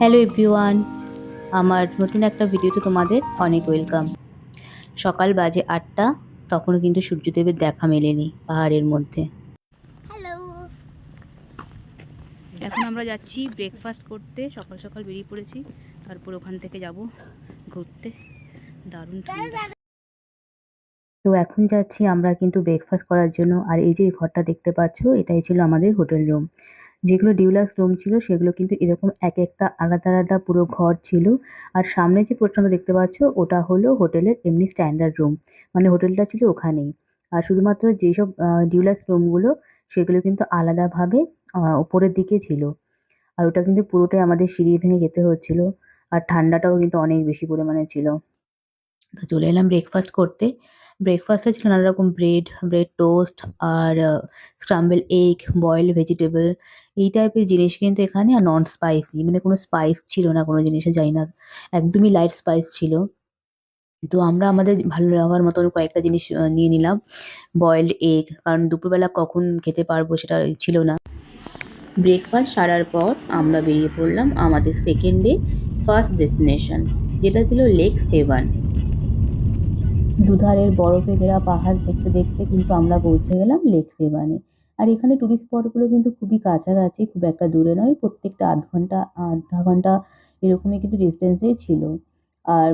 Hello everyone আমার নতুন একটা ভিডিওতে তোমাদের অনেক ওয়েলকাম সকাল বাজে আটটা তখনও কিন্তু সূর্যদেবের দেখা মেলেনি পাহাড়ের মধ্যে। হ্যালো এখন আমরা যাচ্ছি ব্রেকফাস্ট করতে সকাল সকাল বেরিয়ে পড়েছি তারপর ওখান থেকে যাব ঘুরতে। দারুণ তো এখন যাচ্ছি আমরা কিন্তু ব্রেকফাস্ট করার জন্য আর এই যে ঘরটা দেখতে পাচ্ছ এটাই ছিল আমাদের হোটেল রুম যেগুলো ডিউলাক্স রুম ছিল সেগুলো কিন্তু এরকম এক একটা আলাদা আলাদা পুরো ঘর ছিল। আর সামনে যে পোর্শনটা দেখতে পাচ্ছ ওটা হলো হোটেলের এমনি স্ট্যান্ডার্ড রুম মানে হোটেলটা ছিল ওখানেই। আর শুধুমাত্র যেসব ডিউলাক্স রুমগুলো সেগুলো কিন্তু আলাদাভাবে আহ, উপরের দিকে ছিল। আর ওটা কিন্তু পুরোটাই আমাদের সিঁড়ি ভেঙে যেতে হচ্ছিল। আর ঠান্ডাটাও কিন্তু অনেক বেশি পরিমাণে ছিল। তো চলে এলাম ব্রেকফাস্ট করতে। ব্রেকফাস্টে ছিল নানা রকম ব্রেড ব্রেড টোস্ট আর স্ক্রাম্বল এগ বয়েলড ভেজিটেবল এই টাইপের জিনিস কিন্তু এখানে আর নন স্পাইসি মানে কোনো স্পাইস ছিল না কোনো জিনিসে যাই না, একদমই লাইট স্পাইস ছিল। তো আমরা আমাদের ভালো লাগার মতন কয়েকটা জিনিস নিয়ে নিলাম বয়েলড এগ কারণ দুপুরবেলা কখন খেতে পারব সেটা ছিল না। ব্রেকফাস্ট সারার পর আমরা বেরিয়ে পড়লাম আমাদের সেকেন্ড ডে ফার্স্ট ডেস্টিনেশন যেটা ছিল লেক সেভান দুধারের বরফে ঘেরা পাহাড় দেখতে দেখতে কিন্তু আমরা পৌঁছে গেলাম লেক সেবানে আর এখানে টুরিস্ট স্পটগুলো কিন্তু খুবই কাছাকাছি, খুব একটা দূরে নয়, প্রত্যেকটা আধ ঘণ্টা, আধা ঘণ্টা এরকমই কিন্তু ডিস্টেন্সেই ছিল। আর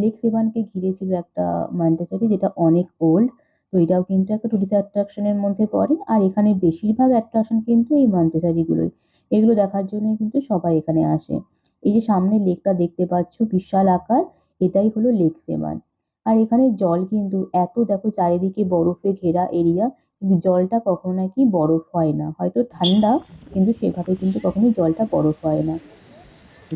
লেক সেভানকে ঘিরে ছিল একটা মন্টেসরি যেটা অনেক ওল্ড তো এটাও কিন্তু একটা টুরিস্ট অ্যাট্রাকশনের মধ্যে পড়ে। আর এখানে বেশিরভাগ অ্যাট্রাকশন কিন্তু এই মন্টেসরিগুলোই এগুলো দেখার জন্যই কিন্তু সবাই এখানে আসে। এই যে সামনে লেকটা দেখতে পাচ্ছ, বিশাল আকার, এটাই হলো লেক সেভান আর এখানে জল কিন্তু এত দেখো চারিদিকে বরফে ঘেরা এরিয়া কিন্তু জলটা কখনো নাকি বরফ হয় না। হয়তো ঠান্ডা, কিন্তু সেভাবে কিন্তু কখনোই জলটা বরফ হয় না।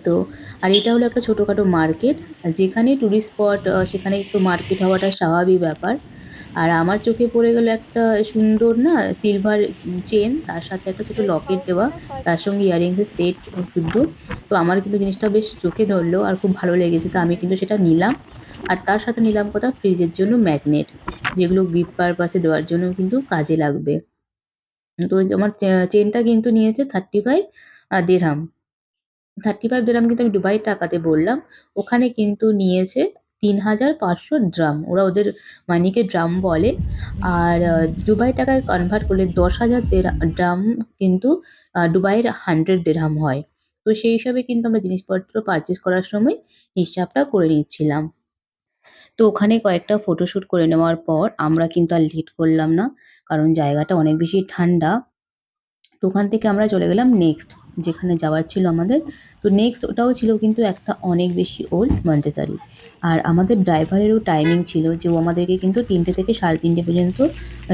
তো, আর এটা হলো একটা ছোটোখাটো মার্কেট যেখানে টুরিস্ট স্পট সেখানে একটু মার্কেট হওয়াটা স্বাভাবিক ব্যাপার। আর আমার চোখে পড়ে গেল একটা সুন্দর না সিলভার চেন তার সাথে একটা ছোটো লকেট দেওয়া, তার সঙ্গে ইয়ারিংসের সেট শুদ্ধ তো আমার কিন্তু জিনিসটা বেশ চোখে ধরলো আর খুব ভালো লেগেছে, তো আমি কিন্তু সেটা নিলাম। আর তার সাথে নিলাম কটা ফ্রিজের জন্য ম্যাগনেট যেগুলো গিফট পারপাসে দেওয়ার জন্য কিন্তু কাজে লাগবে। তো আমার চেনটা কিন্তু নিয়েছে thirty five dirham thirty five dirham কিন্তু আমি দুবাই টাকাতে বললাম, ওখানে কিন্তু নিয়েছে তিন হাজার পাঁচশো ড্রাম ওরা ওদের মানিকে ড্রাম বলে। আর দুবাই টাকায় কনভার্ট করলে দশ হাজার ড্রাম কিন্তু দুবাইয়ের হান্ড্রেড দেড়হাম হয়। তো সেই হিসাবে কিন্তু আমরা জিনিসপত্র পারচেস করার সময় হিসাবটা করে নিচ্ছিলাম। তো ওখানে কয়েকটা ফটোশ্যুট করে নেওয়ার পর আমরা কিন্তু আর লেট করলাম না, কারণ জায়গাটা অনেক বেশি ঠান্ডা। তো ওখান থেকে আমরা চলে গেলাম নেক্সট যেখানে যাওয়ার ছিল আমাদের। তো নেক্সট ওটাও ছিল কিন্তু একটা অনেক বেশি ওল্ড মন্টেসারি আর আমাদের ড্রাইভারেরও টাইমিং ছিল যে ও আমাদেরকে কিন্তু তিনটে থেকে সাড়ে তিনটে পর্যন্ত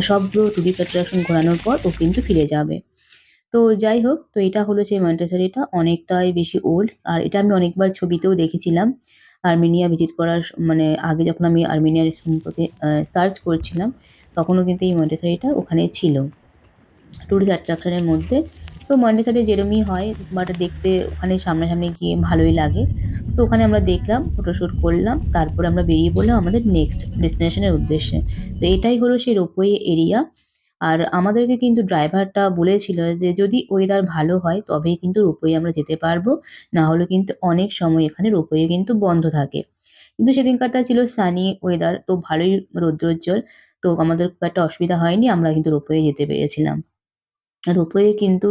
সবগুলো টুরিস্ট অ্যাট্রাকশন ঘোরানোর পর ও কিন্তু ফিরে যাবে। তো যাই হোক, তো এটা হলো সেই মন্টেসারিটা অনেকটাই বেশি ওল্ড আর এটা আমি অনেকবার ছবিতেও দেখেছিলাম। আর্মেনিয়া ভিজিট করার মানে আগে যখন আমি আর্মেনিয়ার সম্পর্কে সার্চ করছিলাম, তখনও কিন্তু এই মন্টেসারিটা ওখানে ছিল। ট্যুরিস্ট অ্যাট্রাকশনের মধ্যে। তো মন্টেসারি যেরমই হয় বাট দেখতে ওখানে সামনাসামনি গিয়ে ভালোই লাগে। তো ওখানে আমরা দেখলাম ফটোশ্যুট করলাম, তারপরে আমরা বেরিয়ে পড়লাম আমাদের নেক্সট ডেস্টিনেশনের উদ্দেশ্যে। তো এটাই হলো সেই রোপওয়ে এরিয়া আর আমাদেরকে কিন্তু ড্রাইভারটা বলেছিল যে যদি ওয়েদার ভালো হয় তবেই কিন্তু রোপওয়ে আমরা যেতে পারব। না হলে কিন্তু অনেক সময় এখানে রোপওয়ে কিন্তু বন্ধ থাকে। কিন্তু সেদিনকারটা ছিল সানি ওয়েদার তো ভালোই রৌদ্রোজ্জ্বল, তো আমাদের খুব একটা অসুবিধা হয়নি, আমরা কিন্তু রোপওয়ে যেতে পেরেছিলাম। রোপওয়ে কিন্তু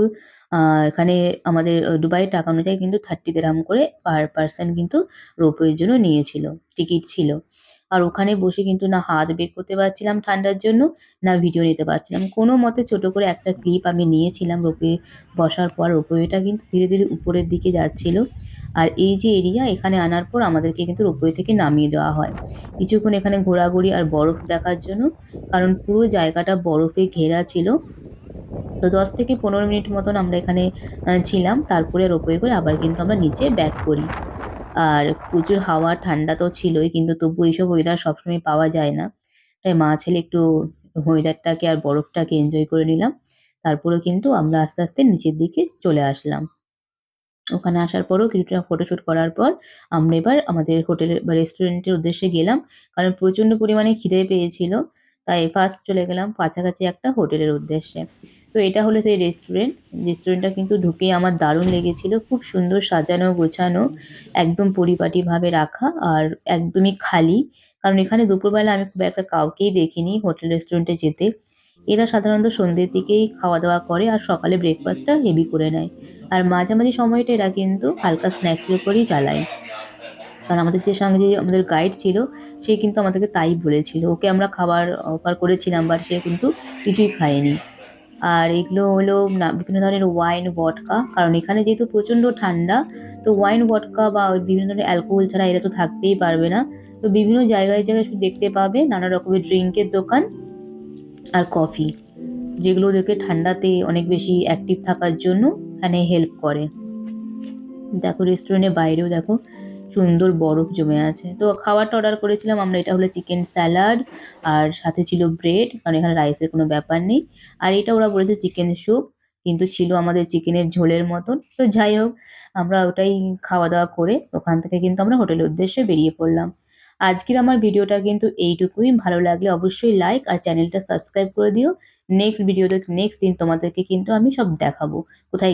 এখানে আমাদের দুবাইয়ের টাকা অনুযায়ী কিন্তু থার্টি দিরহাম করে পার পার্সন কিন্তু রোপওয়ের জন্য নিয়েছিল টিকিট ছিল। আর ওখানে বসে কিন্তু না হাত বের করতে পারছিলাম ঠান্ডার জন্য, না ভিডিও নিতে পারছিলাম। কোনো মতে ছোট করে একটা ক্লিপ আমি নিয়েছিলাম রোপওয়ে বসার পর রোপওয়েটা কিন্তু ধীরে ধীরে উপরের দিকে যাচ্ছিল। আর এই যে এরিয়া এখানে আনার পর আমাদেরকে কিন্তু রোপওয়ে থেকে নামিয়ে দেওয়া হয়। কিছুক্ষণ এখানে ঘোরাঘুরি আর বরফ দেখার জন্য, কারণ পুরো জায়গাটা বরফে ঘেরা ছিল। তো দশ থেকে পনেরো মিনিট মতন আমরা এখানে ছিলাম। তারপরে রোপওয়ে করে আবার কিন্তু আমরা নিচে ব্যাক করি। আর প্রচুর হাওয়া, ঠান্ডা তো ছিলই, কিন্তু তবু এইসব ওয়েদার সবসময় পাওয়া যায় না। তাই মা ছেলে একটু ওয়েদারটাকে আর বরফটাকে এনজয় করে নিলাম। তারপরে কিন্তু আমরা আস্তে আস্তে নিচের দিকে চলে আসলাম। ওখানে আসার পরও কিছুটা ফটোশ্যুট করার পর আমরা এবার আমাদের হোটেলের বা রেস্টুরেন্টের উদ্দেশ্যে গেলাম। কারণ প্রচণ্ড পরিমাণে খিদে পেয়েছিল। তাই ফার্স্ট চলে গেলাম কাছাকাছি একটা হোটেলের উদ্দেশ্যে। তো এটা হলো সেই রেস্টুরেন্ট রেস্টুরেন্টটা কিন্তু ঢুকেই আমার দারুণ লেগেছিল। খুব সুন্দর সাজানো, গোছানো, একদম পরিপাটিভাবে রাখা আর একদমই খালি। কারণ এখানে দুপুরবেলা আমি খুব একটা কাউকেই দেখিনি হোটেল রেস্টুরেন্টে যেতে। এরা সাধারণত সন্ধ্যের দিকেই খাওয়া দাওয়া করে আর সকালে ব্রেকফাস্টটা হেভি করে নেয়। আর মাঝামাঝি সময়টা এরা কিন্তু হালকা স্ন্যাক্সের উপরেই চালায়। কারণ আমাদের যে সঙ্গে যে আমাদের গাইড ছিল, সে কিন্তু আমাদেরকে তাই বলেছিল। ওকে আমরা খাবার অফার করেছিলাম বাট সে কিন্তু কিছুই খায়নি। আর এগুলো হলো বিভিন্ন ধরনের ওয়াইন ভডকা কারণ এখানে যেহেতু প্রচণ্ড ঠান্ডা, তো ওয়াইন ভডকা বা বিভিন্ন ধরনের অ্যালকোহল ছাড়া এরা তো থাকতেই পারবে না। তো বিভিন্ন জায়গায় জায়গায় শুধু দেখতে পাবে নানা রকমের ড্রিঙ্কের দোকান আর কফি যেগুলো ওদেরকে ঠান্ডাতে অনেক বেশি অ্যাক্টিভ থাকার জন্য এখানে হেল্প করে। দেখো রেস্টুরেন্টের বাইরেও দেখো সুন্দর বরফ জমে আছে। তো খাবারটা অর্ডার করেছিলাম, আমরা এটা হলো চিকেন স্যালাড আর সাথে ছিল ব্রেড কারণ এখানে রাইসের কোনো ব্যাপার নেই। আর এটা ওরা বলেছে চিকেন স্যুপ কিন্তু ছিল আমাদের চিকেনের ঝোলের মতন। তো যাই হোক, আমরা ওটাই খাওয়া দাওয়া করে ওখান থেকে কিন্তু আমরা হোটেলের উদ্দেশ্যে বেরিয়ে পড়লাম। আজকের আমার ভিডিওটা কিন্তু এইটুকুই। ভালো লাগলে অবশ্যই লাইক আর চ্যানেলটা সাবস্ক্রাইব করে দিও। নেক্সট ভিডিওতে নেক্সট দিন তোমাদেরকে কিন্তু আমি সব দেখাবো। কোথায়